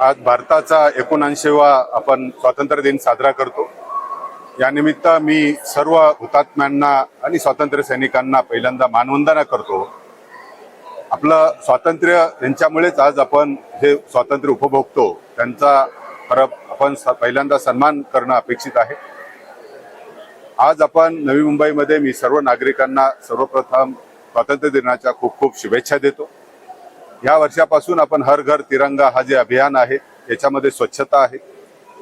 आज भारताचा एकोणऐंशीवा आपण स्वातंत्र्य दिन साजरा करतो. यानिमित्त मी सर्व हुतात्म्यांना आणि स्वातंत्र्य सैनिकांना पहिल्यांदा मानवंदना करतो. आपलं स्वातंत्र्य यांच्यामुळेच आज आपण हे स्वातंत्र्य उपभोगतो. त्यांचा परत आपण स- पहिल्यांदा सन्मान करणं अपेक्षित आहे. आज आपण नवी मुंबईमध्ये मी सर्व नागरिकांना सर्वप्रथम स्वातंत्र्य दिनाच्या खूप खूप शुभेच्छा देतो. या वर्षापासून आपण हर घर तिरंगा हा जे अभियान आहे याच्यामध्ये स्वच्छता आहे.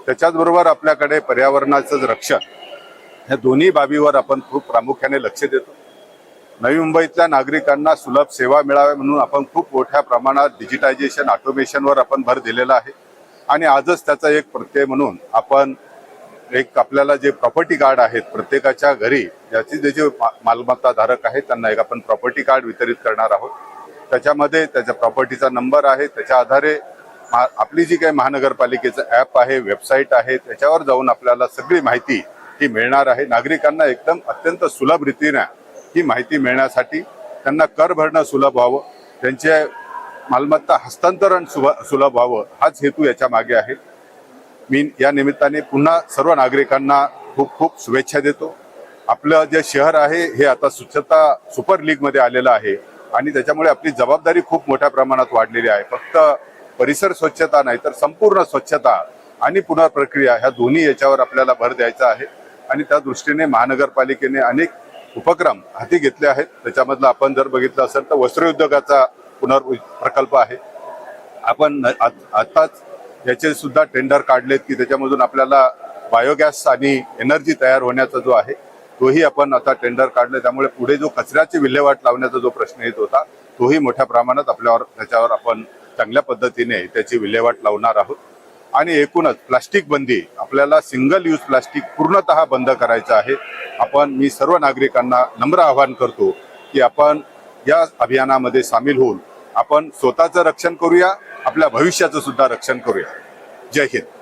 त्याच्याचबरोबर आपल्याकडे पर्यावरणाचं रक्षण ह्या दोन्ही बाबीवर आपण खूप प्रामुख्याने लक्ष देतो. नवी मुंबईतल्या नागरिकांना सुलभ सेवा मिळाव्या म्हणून आपण खूप मोठ्या प्रमाणात डिजिटायझेशन ऑटोमेशनवर आपण भर दिलेला आहे. आणि आजच त्याचा एक प्रत्यय म्हणून आपण एक आपल्याला जे प्रॉपर्टी कार्ड आहेत प्रत्येकाच्या घरी ज्याची जे जे मालमत्ता धारक आहेत त्यांना एक आपण प्रॉपर्टी कार्ड वितरित करणार आहोत. त्याच्यामध्ये त्याच्या प्रॉपर्टीचा नंबर आहे त्याच्या आधारे आपली जी काही महानगरपालिकेचं ॲप आहे वेबसाईट आहे त्याच्यावर जाऊन आपल्याला सगळी माहिती ही मिळणार आहे. नागरिकांना एकदम अत्यंत सुलभ रीतीने ही माहिती मिळण्यासाठी त्यांना कर भरणं सुलभ व्हावं त्यांचे मालमत्ता हस्तांतरण सुभ- सुलभ व्हावं हाच हेतू याच्या मागे आहे. मी या निमित्ताने पुन्हा सर्व नागरिकांना खूप खूप शुभेच्छा देतो. आपलं जे शहर आहे हे आता स्वच्छता सुपर लीगमध्ये आलेलं आहे. आणि त्याच्यामुळे आपली जबाबदारी खूप मोठ्या प्रमाणात वाढलेली आहे. फक्त परिसर स्वच्छता नाही तर संपूर्ण स्वच्छता आणि पुनर्प्रक्रिया ह्या दोन्ही याच्यावर आपल्याला भर द्यायचा आहे. आणि त्या दृष्टीने महानगरपालिकेने अनेक उपक्रम हाती घेतले आहेत. त्याच्यामधलं आपण जर बघितलं असेल तर वस्त्रोद्योगाचा पुनर् प्रकल्प आहे. आपण आत्ताच याचे सुद्धा टेंडर काढलेत की त्याच्यामधून आपल्याला बायोगॅस आणि एनर्जी तयार होण्याचा जो आहे तोही आपण आता टेंडर काढले. त्यामुळे पुढे जो कचऱ्याची विल्हेवाट लावण्याचा जो प्रश्न येत होता तोही मोठ्या प्रमाणात आपल्यावर त्याच्यावर आपण चांगल्या पद्धतीने त्याची विल्हेवाट लावणार आहोत. आणि एकूणच प्लास्टिक बंदी आपल्याला सिंगल यूज प्लास्टिक पूर्णतः बंद करायचं आहे. आपण मी सर्व नागरिकांना नम्र आवाहन करतो की आपण या अभियानामध्ये सामील होऊन आपण स्वतःचं रक्षण करूया आपल्या भविष्याचं सुद्धा रक्षण करूया. जय हिंद.